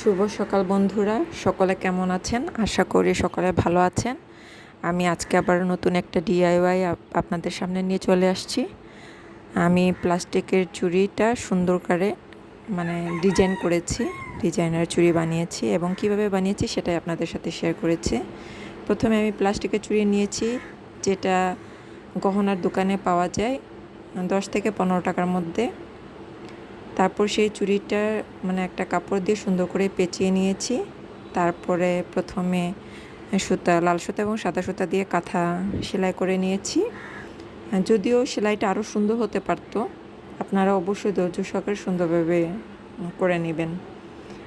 শুভ সকাল বন্ধুরা। সকলে কেমন আছেন? আশা করি সকলে ভালো আছেন। আমি আজকে আবার নতুন একটা ডিআইওয়াই আপনাদের সামনে নিয়ে চলে আসছি। আমি প্লাস্টিকের চুড়িটা সুন্দর করে মানে ডিজাইন করেছি, ডিজাইনার চুড়ি বানিয়েছি এবং কীভাবে বানিয়েছি সেটাই আপনাদের সাথে শেয়ার করেছি। প্রথমে আমি প্লাস্টিকের চুড়ি নিয়েছি, যেটা গহনার দোকানে পাওয়া যায়, দশ থেকে পনেরো টাকার মধ্যে। তারপর সেই চুড়িটা মানে একটা কাপড় দিয়ে সুন্দর করে পেঁচিয়ে নিয়েছি। তারপরে প্রথমে সুতা, লাল সুতা এবং সাদা সুতা দিয়ে কাঁথা সেলাই করে নিয়েছি। যদিও সেলাইটা আরও সুন্দর হতে পারতো, আপনারা অবশ্যই ধৈর্য সহকারে সুন্দরভাবে করে নেবেন।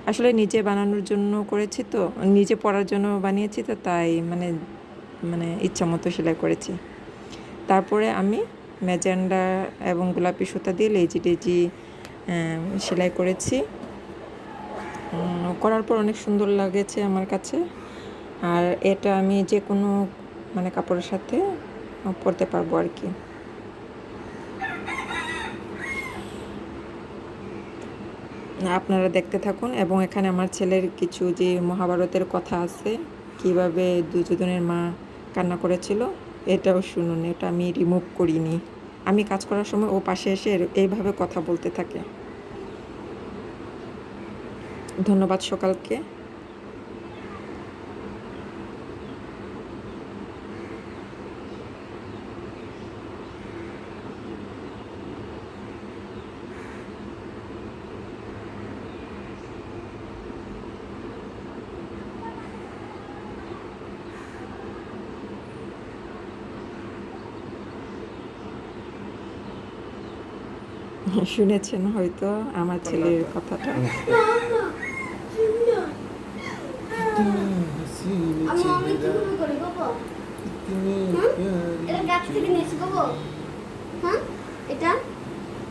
আসলে নিজে বানানোর জন্য করেছি তো, নিজে পরার জন্য বানিয়েছি তো, তাই মানে মানে ইচ্ছা মতো সেলাই করেছি। তারপরে আমি ম্যাজেন্ডা এবং গোলাপি সুতা দিয়ে লেজি টেজি সেলাই করেছি। করার পর অনেক সুন্দর লাগেছে আমার কাছে। আর এটা আমি যে কোনো মানে কাপড়ের সাথে পরতে পারব আর কি। আপনারা দেখতে থাকুন এবং এখানে আমার ছেলের কিছু যে মহাভারতের কথা আছে, কীভাবে দুর্যোধনের মা কান্না করেছিল, এটাও শুনুন, এটা আমি রিমুভ করিনি। আমি কাজ করার সময় ও পাশে এসে এইভাবে কথা বলতে থাকে। ধন্যবাদ সকালকে। শুনেছেন হয়তো আমার ছেলের কথাটা। এটা হ্যাঁ এটা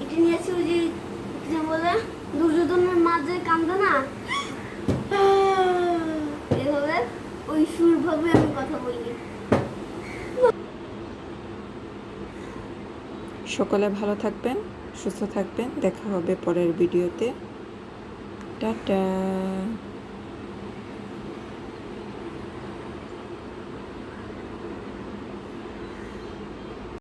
এটা নিয়েছি ওই যে বলে দুর্যোধনের মাঝে কান্দে না এভাবে ওই সুর ভাবে আমি কথা বলি সকলে ভালো থাকবেন। সুস্থ থাকবেন। দেখা হবে পরের ভিডিওতে। টাটা।